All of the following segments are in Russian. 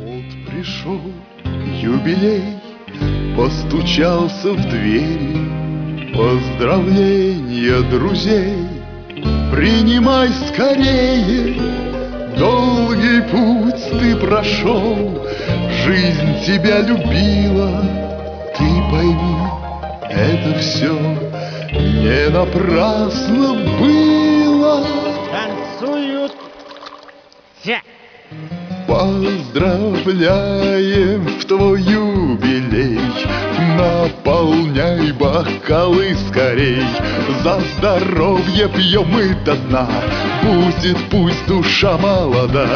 Вот пришел юбилей, постучался в двери, Поздравления друзей принимай скорее. Долгий путь ты прошел, жизнь тебя любила, Ты пойми, это все не напрасно было. Танцуют все. Поздравляем в твой юбилей Наполняй бокалы скорей. За здоровье пьем мы до дна. Будет пусть душа молода.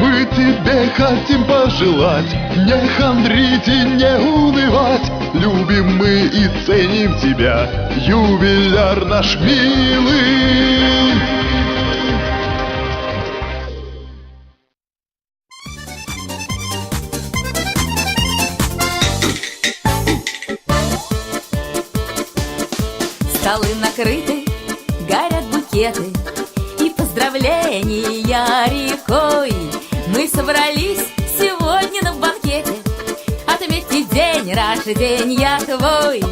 Мы тебе хотим пожелать. Не хандрить и не унывать. Любим мы и ценим тебя. Юбиляр наш милый Столы накрыты, горят букеты. И поздравления рекой. Мы собрались сегодня на банкете. Отметить день рождения твой.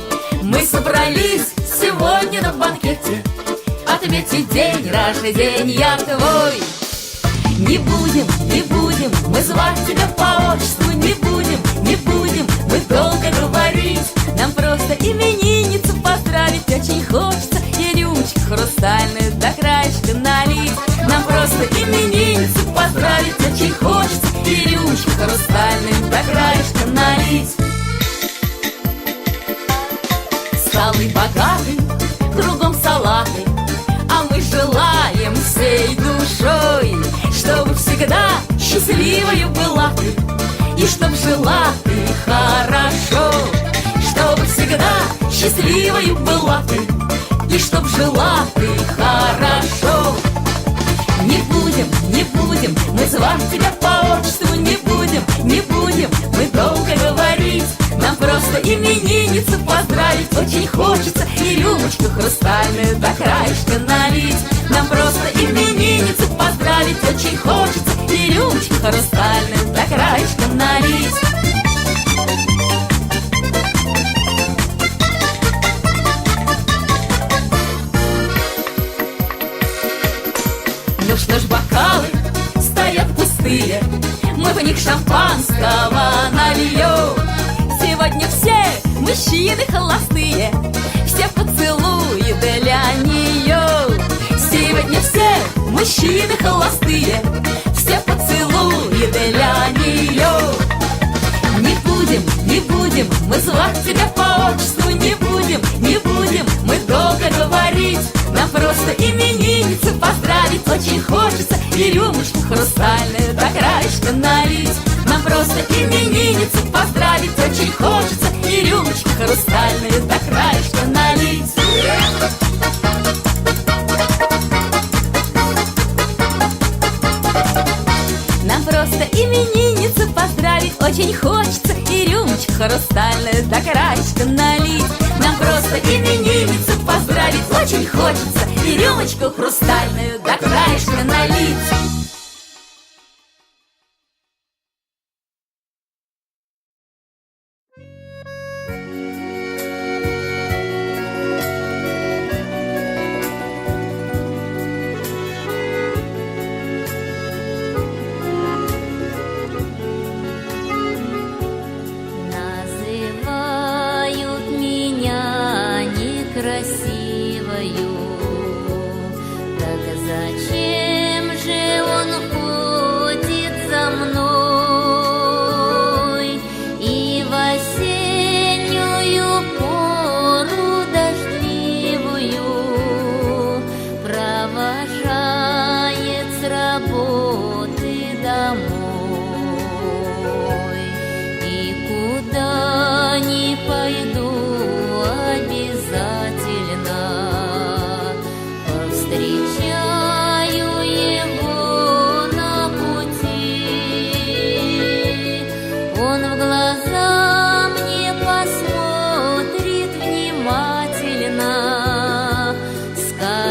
Мы собрались сегодня на банкете. Отметить день рождения твой. Не будем, не будем мы звать тебя по отчеству счастливою была ты И чтоб жила ты хорошо Чтобы всегда счастливою была ты И чтоб жила ты хорошо. Не будем, не будем мы звать тебя по отчеству Не будем, не будем мы долго говорить. Нам просто именинницу поздравить Очень хочется и рюмочку хрустальную до краешка налить. Нам просто именинницу поздравить Очень хочется рюмочку хрустальную до краешка налить Ну что ж, бокалы стоят пустые Мы в них шампанского мы звать тебя по отчеству Не будем, не будем мы долго говорить. Нам просто именинницу поздравить Очень хочется и рюмочку хрустальную до краешка налить. Нам просто именинницу поздравить Очень хочется и рюмочку хрустальную до краешка налить. Нам просто именинницу поздравить Очень хочется хрустальную до краешка налить. Нам просто именинницу поздравить. Очень хочется и рюмочку хрустальную до краешка налить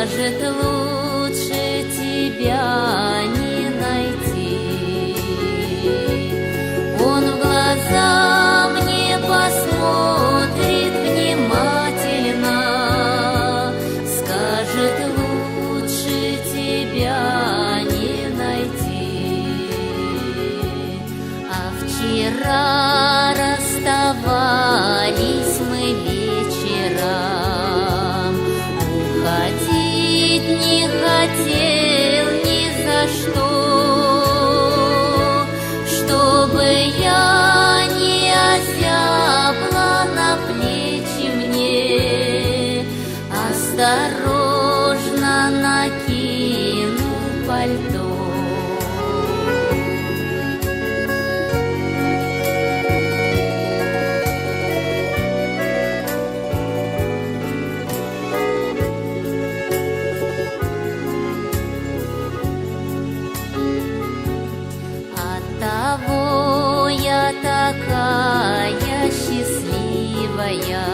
Скажет лучше такая счастливая,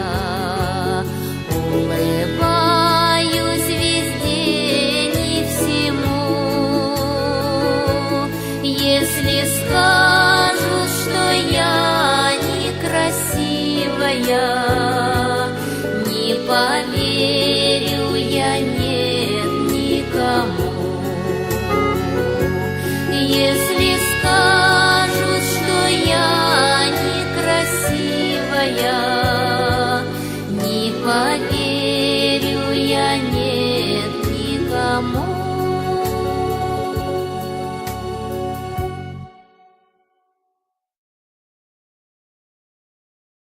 улыбаюсь везде не всему. Если скажут, что я некрасивая, не поверю я нет никому. Если поверю я нет никому.